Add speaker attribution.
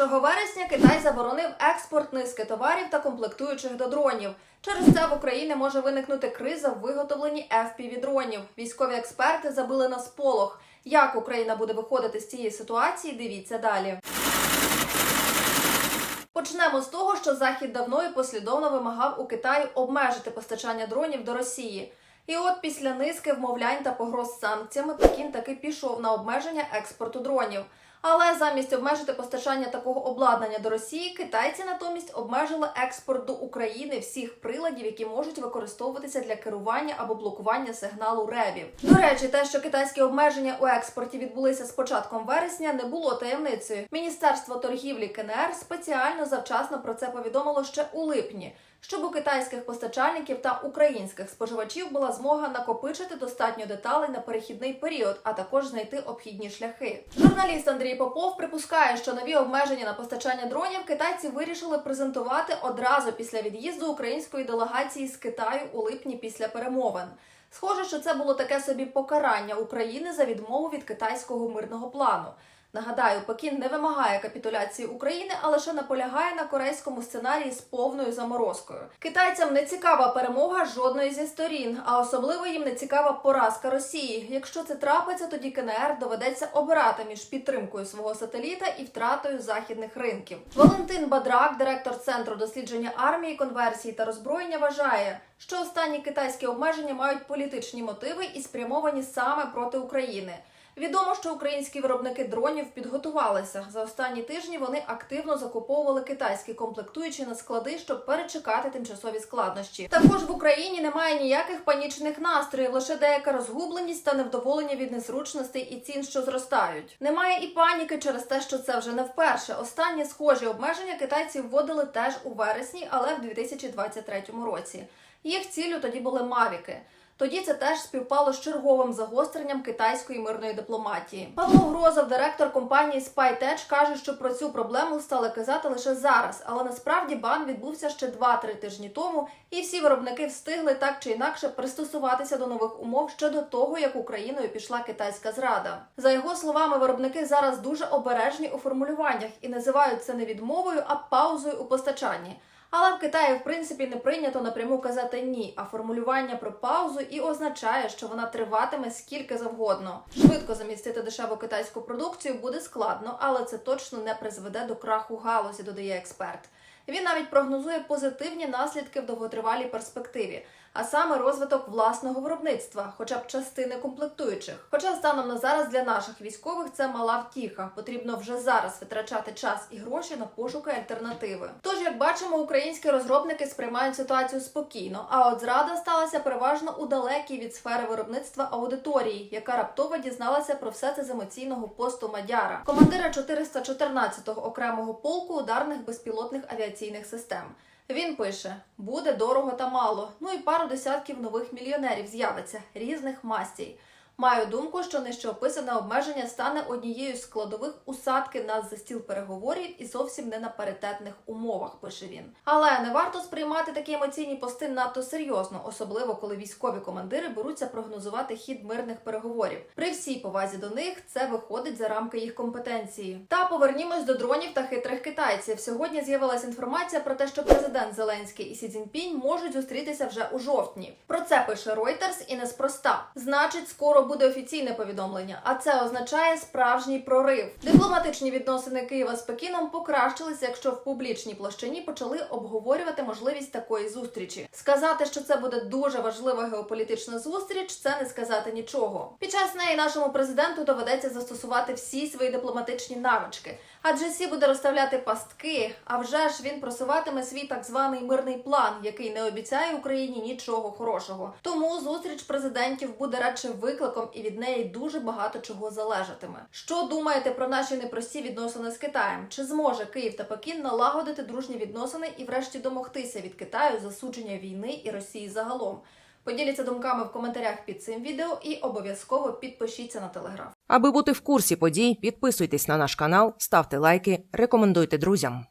Speaker 1: 1 вересня Китай заборонив експорт низки товарів та комплектуючих до дронів. Через це в Україні може виникнути криза в виготовленні fpv дронів. Військові експерти забили на сполох. Як Україна буде виходити з цієї ситуації? Дивіться далі. Почнемо з того, що Захід давно і послідовно вимагав у Китаї обмежити постачання дронів до Росії. І от після низки вмовлянь та погроз санкціями Пекін таки пішов на обмеження експорту дронів. Але замість обмежити постачання такого обладнання до Росії, китайці натомість обмежили експорт до України всіх приладів, які можуть використовуватися для керування або блокування сигналу ребів. До речі, те, що китайські обмеження у експорті відбулися з початком вересня, не було таємницею. Міністерство торгівлі КНР спеціально завчасно про це повідомило ще у липні. Щоб у китайських постачальників та українських споживачів була змога накопичити достатньо деталей на перехідний період, а також знайти обхідні шляхи. Журналіст Андрій Попов припускає, що нові обмеження на постачання дронів китайці вирішили презентувати одразу після від'їзду української делегації з Китаю у липні після перемовин. Схоже, що це було таке собі покарання України за відмову від китайського мирного плану. Нагадаю, Пекін не вимагає капітуляції України, а лише наполягає на корейському сценарії з повною заморозкою. Китайцям не цікава перемога жодної зі сторін, а особливо їм не цікава поразка Росії. Якщо це трапиться, тоді КНР доведеться обирати між підтримкою свого сателіта і втратою західних ринків. Валентин Бадрак, директор центру дослідження армії, конверсії та роззброєння, вважає, що останні китайські обмеження мають політичні мотиви і спрямовані саме проти України. Відомо, що українські виробники дронів підготувалися. За останні тижні вони активно закуповували китайські комплектуючі на склади, щоб перечекати тимчасові складнощі. Також в Україні немає ніяких панічних настроїв, лише деяка розгубленість та невдоволення від незручностей і цін, що зростають. Немає і паніки через те, що це вже не вперше. Останні схожі обмеження китайці вводили теж у вересні, але в 2023 році. Їх ціллю тоді були мавіки. Тоді це теж співпало з черговим загостренням китайської мирної дипломатії. Павло Грозов, директор компанії SpyTech, каже, що про цю проблему стали казати лише зараз, але насправді бан відбувся ще 2-3 тижні тому, і всі виробники встигли так чи інакше пристосуватися до нових умов ще до того, як Україною пішла китайська зрада. За його словами, виробники зараз дуже обережні у формулюваннях і називають це не відмовою, а паузою у постачанні. Але в Китаї, в принципі, не прийнято напряму казати ні, а формулювання про паузу і означає, що вона триватиме скільки завгодно. Швидко замістити дешеву китайську продукцію буде складно, але це точно не призведе до краху галузі, додає експерт. Він навіть прогнозує позитивні наслідки в довготривалій перспективі, а саме розвиток власного виробництва, хоча б частини комплектуючих. Хоча станом на зараз для наших військових це мала втіха. Потрібно вже зараз витрачати час і гроші на пошуки альтернативи. Тож, як бачимо, українські розробники сприймають ситуацію спокійно. А от зрада сталася переважно у далекій від сфери виробництва аудиторії, яка раптово дізналася про все це з емоційного посту Мадяра, командира 414-го окремого полку ударних безпілотних авіаційних систем. Він пише: буде дорого та мало. Ну і пару десятків нових мільйонерів з'явиться різних мастій. Маю думку, що нижче описане обмеження стане однією з складових усадки нас за стіл переговорів і зовсім не на паритетних умовах. Пише він. Але не варто сприймати такі емоційні пости надто серйозно, особливо коли військові командири беруться прогнозувати хід мирних переговорів. При всій повазі до них це виходить за рамки їх компетенції. Та повернімось до дронів та хитрих китайців. Сьогодні з'явилася інформація про те, що президент Зеленський і Сі Цзіньпінь можуть зустрітися вже у жовтні. Про це пише Reuters і неспроста. Значить, скоро буде офіційне повідомлення, а це означає справжній прорив. Дипломатичні відносини Києва з Пекіном покращилися, якщо в публічній площині почали обговорювати можливість такої зустрічі. Сказати, що це буде дуже важлива геополітична зустріч, це не сказати нічого. Під час неї нашому президенту доведеться застосувати всі свої дипломатичні навички, адже Сі буде розставляти пастки. А вже ж він просуватиме свій так званий мирний план, який не обіцяє Україні нічого хорошого. Тому зустріч президентів буде радше викликом, і від неї дуже багато чого залежатиме. Що думаєте про наші непрості відносини з Китаєм? Чи зможе Київ та Пекін налагодити дружні відносини і, врешті, домогтися від Китаю засудження війни і Росії загалом? Поділіться думками в коментарях під цим відео і обов'язково підпишіться на телеграф.
Speaker 2: Аби бути в курсі подій, підписуйтесь на наш канал, ставте лайки, рекомендуйте друзям.